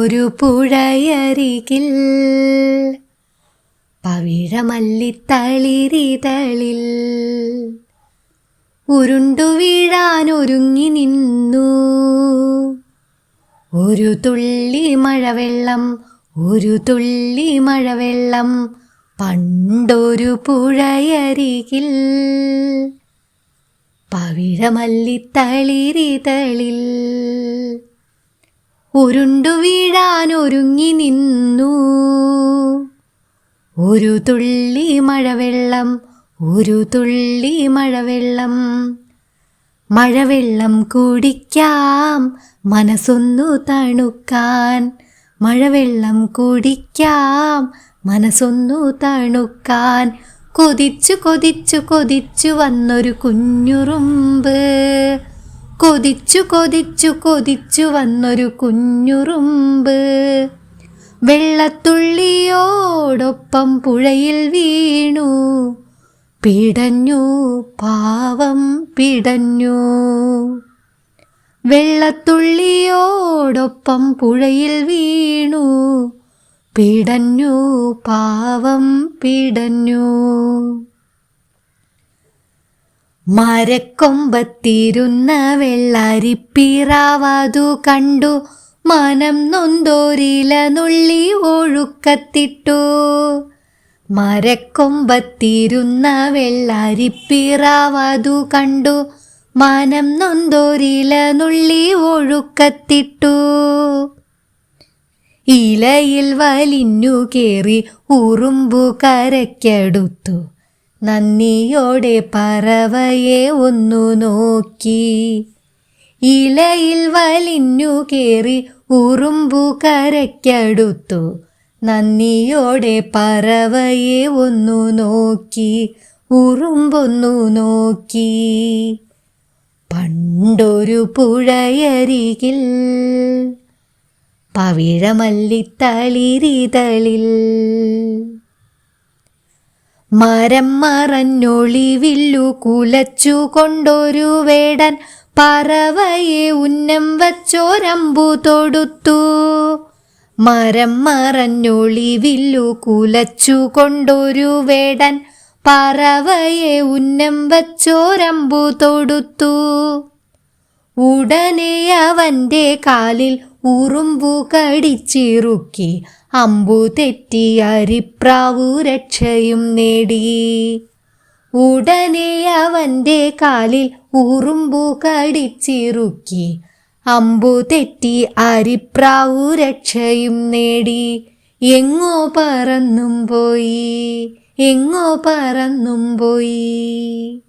പണ്ടൊരു പുഴയരികിൽ പവിഴമല്ലിത്തളിരിതളിൽ ഉരുണ്ടു വീഴാൻ ഒരുങ്ങി നിന്നു. ഒരു തുള്ളി മഴവെള്ളം ഒരു തുള്ളി മഴവെള്ളം പണ്ടൊരു പുഴയരികിൽ പവിഴമല്ലിത്തളിരിതളിൽ ഉരുണ്ടു വീഴാൻ ഒരുങ്ങി നിന്നു. ഒരു തുള്ളി മഴവെള്ളം ഒരു തുള്ളി മഴവെള്ളം. മഴവെള്ളം കുടിക്കാം മനസ്സൊന്നു തണുക്കാൻ. മഴവെള്ളം കുടിക്കാം മനസ്സൊന്നു തണുക്കാൻ. കൊതിച്ചു കൊതിച്ചു കൊതിച്ചു വന്നൊരു കുഞ്ഞുറുമ്പ്. കൊതിച്ചു കൊതിച്ചു കൊതിച്ചു വന്നൊരു കുഞ്ഞുറുമ്പ്. വെള്ളത്തുള്ളിയോടൊപ്പം പുഴയിൽ വീണു. പിടഞ്ഞു പാവം പിടഞ്ഞു. വെള്ളത്തുള്ളിയോടൊപ്പം പുഴയിൽ വീണു. പിടഞ്ഞു പാവം പിടഞ്ഞു. മരക്കൊമ്പത്തിരുന്ന വെള്ളരിപ്പിറാവതു കണ്ടു. മനം നൊന്തോരില നുള്ളി ഒഴുക്കത്തിട്ടു. മരക്കൊമ്പത്തിരുന്ന വെള്ളരിപ്പിറാവതു കണ്ടു. മനം നൊന്തോരില നുള്ളി ഒഴുക്കത്തിട്ടു. ഇലയിൽ വലിഞ്ഞു കേറി ഉറുമ്പു കരയ്ക്കടുത്തു. നന്ദിയോടെ പറവയെ ഒന്നു നോക്കി. ഇലയിൽ വലിഞ്ഞു കേറി ഉറുമ്പു കരയ്ക്കടുത്തു. നന്ദിയോടെ പറവയെ ഒന്നു നോക്കി. ഉറുമ്പൊന്നു നോക്കി. പണ്ടൊരു പുഴയരികിൽ പവിഴമല്ലിത്തളിരിതളിൽ മരം മറഞ്ഞൊളിവില്ലു കുലച്ചു കൊണ്ടൊരു വേടൻ പറവയെ ഉന്നം വച്ചോരമ്പു തൊടുത്തു. മരം മറഞ്ഞൊളിവില്ലു കുലച്ചു കൊണ്ടൊരു വേടൻ പറവയെ ഉന്നം വച്ചോരമ്പു തൊടുത്തു. ഉടനെ അവന്റെ കാലിൽ ഉറുമ്പു കടിച്ചിറുക്കി. അമ്പു തെറ്റി അരിപ്രാവു രക്ഷയും നേടി. ഉടനെ അവന്റെ കാലിൽ ഉറുമ്പു കടിച്ചിറുക്കി. അമ്പു തെറ്റി അരിപ്രാവു രക്ഷയും നേടി. എങ്ങോ പറന്നും പോയി എങ്ങോ പറന്നും പോയി.